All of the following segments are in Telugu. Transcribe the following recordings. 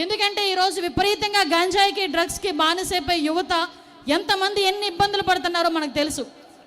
ఎందుకంటే ఈరోజు విపరీతంగా గంజాయికి డ్రగ్స్కి బానిసైపోయి యువత ఎంతమంది ఎన్ని ఇబ్బందులు పడుతున్నారో మనకు తెలుసు.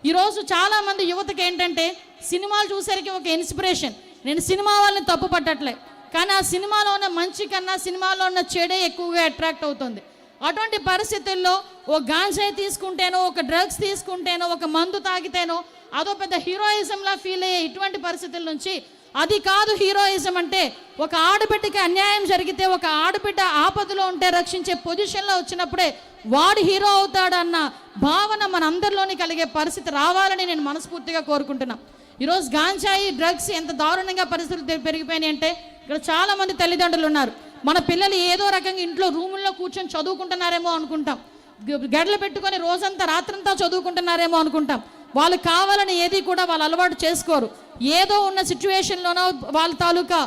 ఈరోజు చాలామంది యువతకి ఏంటంటే సినిమాలు చూసేసరికి ఒక ఇన్స్పిరేషన్. నేను సినిమా వాళ్ళని తప్పు పట్టట్లే. కానీ ఆ సినిమాలో ఉన్న మంచి కన్నా సినిమాలో ఉన్న చెడే ఎక్కువగా అట్రాక్ట్ అవుతుంది. అటువంటి పరిస్థితుల్లో ఓ గాంజాయి తీసుకుంటేనో ఒక డ్రగ్స్ తీసుకుంటేనో ఒక మందు తాగితేనో అదో పెద్ద హీరోయిజంలా ఫీల్ అయ్యే ఇటువంటి పరిస్థితుల నుంచి అది కాదు హీరోయిజం అంటే ఒక ఆడబిడ్డకి అన్యాయం జరిగితే ఒక ఆడబిడ్డ ఆపదలో ఉంటే రక్షించే పొజిషన్లో వచ్చినప్పుడే వాడు హీరో అవుతాడన్న భావన మన అందరిలోని కలిగే పరిస్థితి రావాలని నేను మనస్ఫూర్తిగా కోరుకుంటున్నా. ఈరోజు గాంజాయి డ్రగ్స్ ఎంత దారుణంగా పరిస్థితులు పెరిగిపోయినాయి అంటే ఇక్కడ చాలామంది తల్లిదండ్రులు ఉన్నారు. మన పిల్లలు ఏదో రకంగా ఇంట్లో రూముల్లో కూర్చొని చదువుకుంటున్నారేమో అనుకుంటాం. గ- గడ్డలు పెట్టుకొని రోజంతా రాత్రంతా చదువుకుంటున్నారేమో అనుకుంటాం. వాళ్ళు కావాలని ఏది కూడా వాళ్ళు అలవాటు చేసుకోరు. ఏదో ఉన్న సిచ్యువేషన్లోనో వాళ్ళ తాలూకా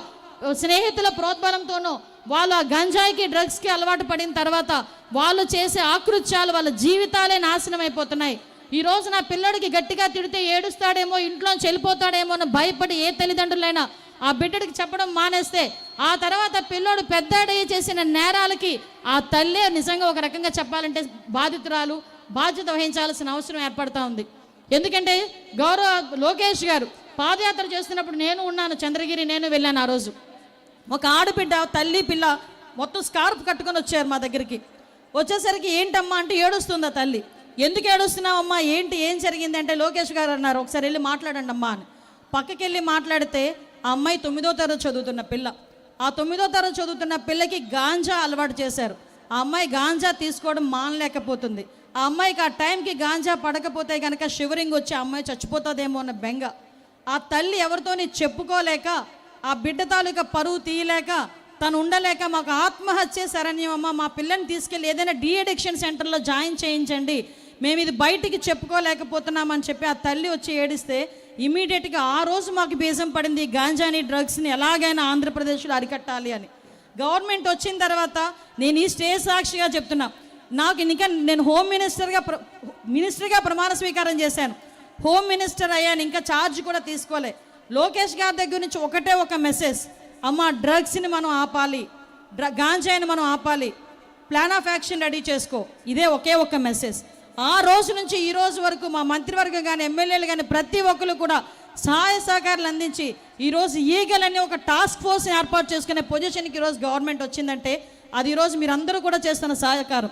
స్నేహితుల ప్రోద్బలంతోనో వాళ్ళు ఆ గంజాయికి డ్రగ్స్కి అలవాటు పడిన తర్వాత వాళ్ళు చేసే ఆకృత్యాలు వాళ్ళ జీవితాలే నాశనం అయిపోతున్నాయి. ఈ నా పిల్లడికి గట్టిగా తిడితే ఏడుస్తాడేమో ఇంట్లో చెల్లిపోతాడేమో అని భయపడి ఏ తల్లిదండ్రులైనా ఆ బిడ్డడికి చెప్పడం మానేస్తే ఆ తర్వాత పిల్లోడు పెద్దాడయ్యి చేసిన నేరాలకి ఆ తల్లే నిజంగా ఒక రకంగా చెప్పాలంటే బాధితురాలు బాధ్యత వహించాల్సిన అవసరం ఏర్పడతా ఉంది. ఎందుకంటే గౌరవ లోకేష్ గారు పాదయాత్ర చేస్తున్నప్పుడు నేను ఉన్నాను చంద్రగిరి నేను వెళ్ళాను ఆ రోజు. ఒక ఆడబిడ్డ తల్లి పిల్ల మొత్తం స్కార్ఫ్ కట్టుకొని వచ్చారు మా దగ్గరికి. వచ్చేసరికి ఏంటమ్మా అంటే ఏడుస్తుందా తల్లి. ఎందుకు ఏడుస్తున్నావమ్మా? ఏంటి ఏం జరిగింది అంటే లోకేష్ గారు అన్నారు ఒకసారి వెళ్ళి మాట్లాడండి అమ్మా అని. పక్కకి వెళ్ళి మాట్లాడితే ఆ అమ్మాయి తొమ్మిదో తరగతి చదువుతున్న పిల్ల. ఆ తొమ్మిదో తరగతి చదువుతున్న పిల్లకి గాంజా అలవాటు చేశారు. ఆ అమ్మాయి గాంజా తీసుకోవడం మానలేకపోతుంది. ఆ అమ్మాయికి ఆ టైంకి గాంజా పడకపోతే కనుక షివరింగ్ వచ్చి ఆ అమ్మాయి చచ్చిపోతుందేమో అన్న బెంగ. ఆ తల్లి ఎవరితోని చెప్పుకోలేక ఆ బిడ్డ తాలూకా పరువు తీయలేక తను ఉండలేక మాకు ఆత్మహత్య శరణ్యమమ్మ మా పిల్లని తీసుకెళ్ళి ఏదైనా డీఎడిక్షన్ సెంటర్లో జాయిన్ చేయించండి. మేము ఇది బయటికి చెప్పుకోలేకపోతున్నామని చెప్పి ఆ తల్లి వచ్చి ఏడిస్తే ఇమీడియట్గా ఆ రోజు మాకు బీజం పడింది గాంజాని డ్రగ్స్ని ఎలాగైనా ఆంధ్రప్రదేశ్లో అరికట్టాలి అని. గవర్నమెంట్ వచ్చిన తర్వాత నేను ఈ స్టే సాక్షిగా చెప్తున్నా నాకు ఇంకా నేను హోమ్ మినిస్టర్గా ప్ర మినిస్టర్గా ప్రమాణ స్వీకారం చేశాను. హోమ్ మినిస్టర్ అయ్యాను ఇంకా ఛార్జ్ కూడా తీసుకోలే. లోకేష్ గారి దగ్గర నుంచి ఒకటే ఒక మెసేజ్. అమ్మ డ్రగ్స్ని మనం ఆపాలి. డ్ర గాంజాయిని మనం ఆపాలి. ప్లాన్ ఆఫ్ యాక్షన్ రెడీ చేసుకో. ఇదే ఒకే ఒక్క మెసేజ్. ఆ రోజు నుంచి ఈ రోజు వరకు మా మంత్రివర్గం కానీ ఎమ్మెల్యేలు కానీ ప్రతి ఒక్కరు కూడా సహాయ సహకారాలు అందించి ఈరోజు ఈగల్ అనే ఒక టాస్క్ ఫోర్స్ని ఏర్పాటు చేసుకునే పొజిషన్కి ఈరోజు గవర్నమెంట్ వచ్చిందంటే అది ఈరోజు మీరందరూ కూడా చేస్తున్న సహకారం